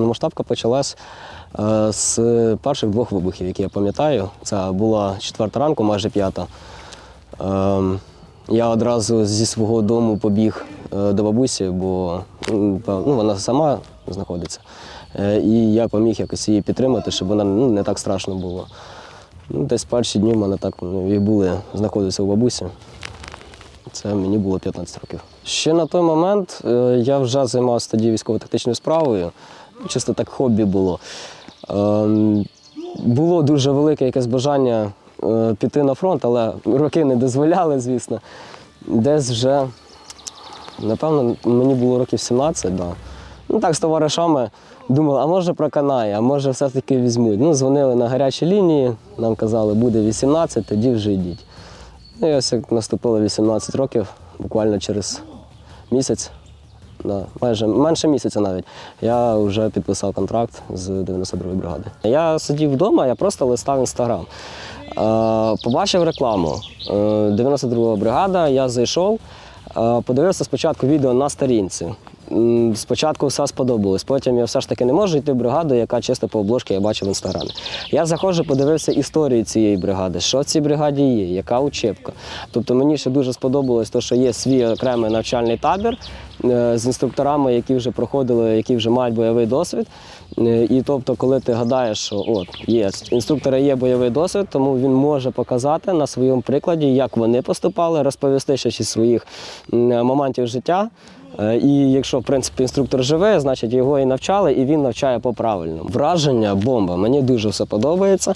повномасштабка почалась е, з перших двох вибухів, які я пам'ятаю. Це була четверта ранку, майже п'ята. Ем, Я одразу зі свого дому побіг е, до бабусі, бо ну, вона сама знаходиться. Е, І я поміг якось її підтримати, щоб вона ну, не так страшно було. Ну, десь перші дні в мене так ну, і були, знаходився у бабусі. Це мені було 15 років. Ще на той момент я вже займався тоді військово-тактичною справою. Чисто так хобі було. Ем, Було дуже велике якесь бажання е, піти на фронт, але роки не дозволяли, звісно. Десь вже, напевно, мені було років 17, да. Ну так, з товаришами думали, а може проканає, а може все-таки візьмуть. Ну, дзвонили на гарячі лінії, нам казали, буде 18, тоді вже йдіть. Ну, і ось як наступило 18 років, буквально через місяць, да, майже менше місяця навіть, я вже підписав контракт з 92-ї бригади. Я сидів вдома, я просто листав інстаграм. Е, побачив рекламу. Е, 92-га бригада, я зайшов, е, подивився спочатку відео на сторінці. Спочатку все сподобалось. Потім я все ж таки не можу йти в бригаду, яка чисто по обложці я бачив в інстаграмі. Я заходжу, подивився історію цієї бригади, що в цій бригаді є, яка учебка. Тобто мені ще дуже сподобалось, те, що є свій окремий навчальний табір е, з інструкторами, які вже проходили, які вже мають бойовий досвід. Е, І тобто, коли ти гадаєш, що от є інструктора є бойовий досвід, тому він може показати на своєму прикладі, як вони поступали, розповісти ще зі своїх моментів життя. Е, І якщо в принципі інструктор живе, значить його і навчали, і він навчає по правильному. Враження бомба. Мені дуже все подобається.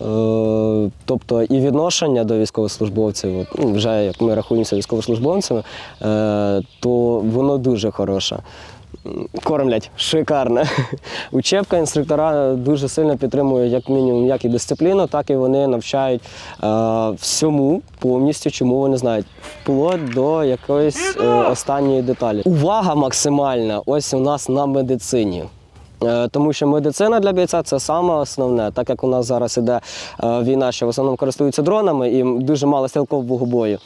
Е, Тобто і відношення до військовослужбовців, ну, вже як ми рахуємося військовослужбовцями, е, то воно дуже хороше. Кормлять шикарно. Учебка інструктора дуже сильно підтримує як мінімум як і дисципліну, так і вони навчають е, всьому повністю, чому вони знають, вплоть до якоїсь е, останньої деталі. Увага максимальна ось у нас на медицині. Е, Тому що медицина для бійця це саме основне, так як у нас зараз іде е, війна, що в основному користуються дронами і дуже мало стрілкового бою.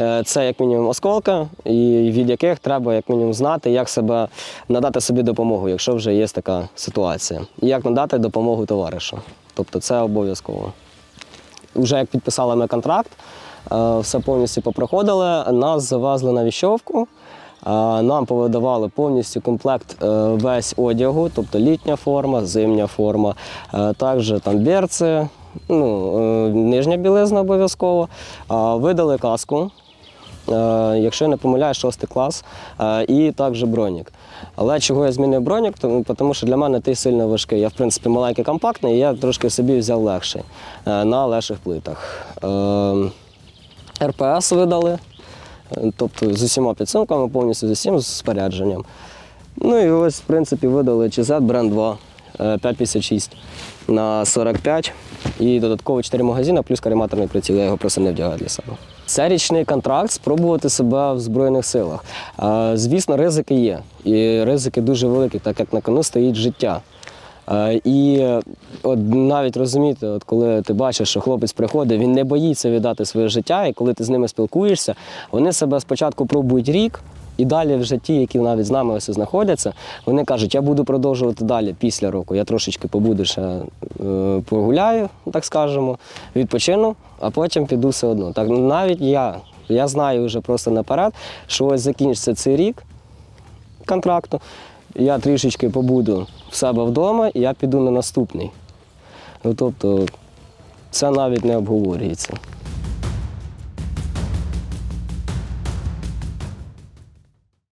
Е, Це як мінімум осколка, і від яких треба як мінімум знати, як себе надати собі допомогу, якщо вже є така ситуація. І як надати допомогу товаришу. Тобто це обов'язково. Вже як підписали ми контракт, все повністю попроходили, нас завезли на віщовку. Нам повидавали повністю комплект е, весь одягу, тобто літня форма, зимня форма, е, також там берці, ну, е, нижня білизна обов'язково. Видали каску, якщо я не помиляю, шостий клас, і також бронік. Але чого я змінив бронік? Тому, що для мене той сильно важкий. Я, в принципі, маленький компактний, і я трошки собі взяв легший на легших плитах. Е, РПС видали, тобто з усіма підсумками, повністю з усім спорядженням. Ну і ось, в принципі, видали CZ Brand 2 е, 556 на 45 і додатково 4 магазини, плюс карематорний приціл. Я його просто не вдягаю для себе. Це річний контракт спробувати себе в Збройних силах. Е, Звісно, ризики є. І ризики дуже великі, так як на кону стоїть життя. Е, І от навіть розуміти, от коли ти бачиш, що хлопець приходить, він не боїться віддати своє життя, і коли ти з ними спілкуєшся, вони себе спочатку пробують рік, і далі вже ті, які навіть з нами ось знаходяться, вони кажуть, я буду продовжувати далі після року. Я трошечки побуду ще е, погуляю, так скажемо, відпочину, а потім піду все одно. Так навіть я, я знаю вже просто наперед, що ось закінчиться цей рік контракту. Я трішечки побуду в себе вдома і я піду на наступний. Ну, тобто це навіть не обговорюється.